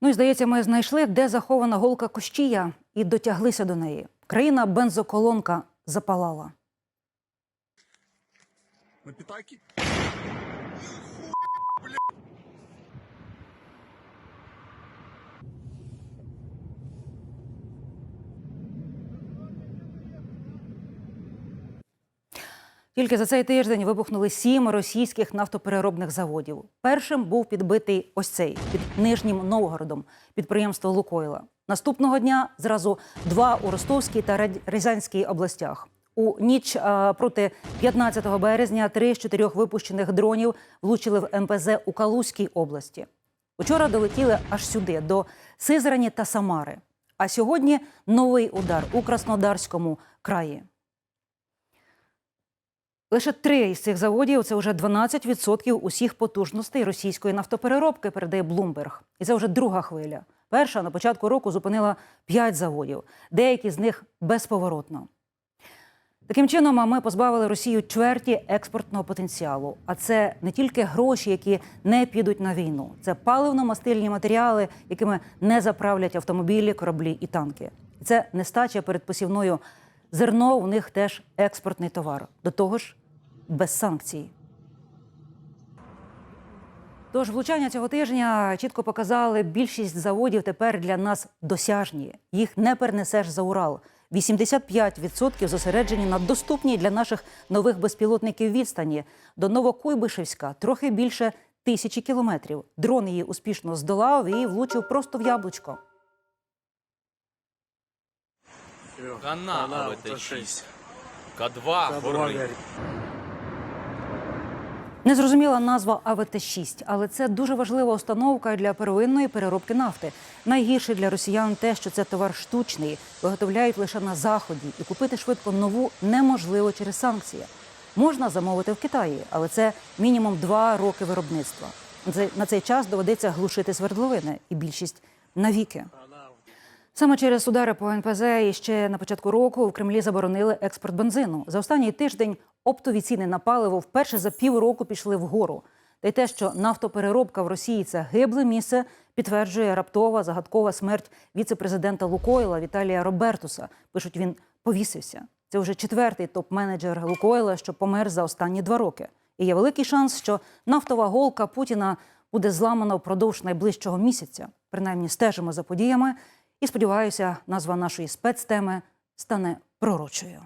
Ну і здається, ми знайшли, де захована голка Кощія, і дотяглися до неї. Країна бензоколонка запалала. На пятаки? Тільки за цей тиждень вибухнули сім російських нафтопереробних заводів. Першим був підбитий ось цей під Нижнім Новгородом підприємство Лукойла. Наступного дня зразу два у Ростовській та Рязанській областях. У ніч проти 15 березня три з чотирьох випущених дронів влучили в МПЗ у Калузькій області. Учора долетіли аж сюди, до Сизрані та Самари. А сьогодні новий удар у Краснодарському краї. Лише три із цих заводів це вже 12% усіх потужностей російської нафтопереробки, передає Блумберг. І це вже друга хвиля. Перша на початку року зупинила п'ять заводів, деякі з них безповоротно. Таким чином, ми позбавили Росію чверті експортного потенціалу. А це не тільки гроші, які не підуть на війну, це паливно-мастильні матеріали, якими не заправлять автомобілі, кораблі і танки. Це нестача перед посівною зерно. У них теж експортний товар. До того ж, без санкцій. Тож влучання цього тижня чітко показали, більшість заводів тепер для нас досяжні. Їх не перенесеш за Урал. 85% зосереджені на доступній для наших нових безпілотників відстані. До Новокуйбишевська трохи більше тисячі кілометрів. Дрон її успішно здолав і влучив просто в яблучко. Кана Канал АВТ-6. К2 горний. Незрозуміла назва АВТ-6, але це дуже важлива установка для первинної переробки нафти. Найгірше для росіян те, що це товар штучний, виготовляють лише на заході, і купити швидко нову неможливо через санкції. Можна замовити в Китаї, але це мінімум два роки виробництва. На цей час доведеться глушити свердловини, і більшість навіки. Саме через удари по НПЗ і ще на початку року в Кремлі заборонили експорт бензину. За останній тиждень оптові ціни на паливо вперше за півроку пішли вгору. Та й те, що нафтопереробка в Росії це гибле місце, підтверджує раптова загадкова смерть віце-президента Лукойла Віталія Робертуса. Пишуть, він повісився. Це вже четвертий топ-менеджер Лукойла, що помер за останні два роки. І є великий шанс, що нафтова голка Путіна буде зламана впродовж найближчого місяця. Принаймні стежимо за подіями. І сподіваюся, назва нашої спецтеми стане пророчою.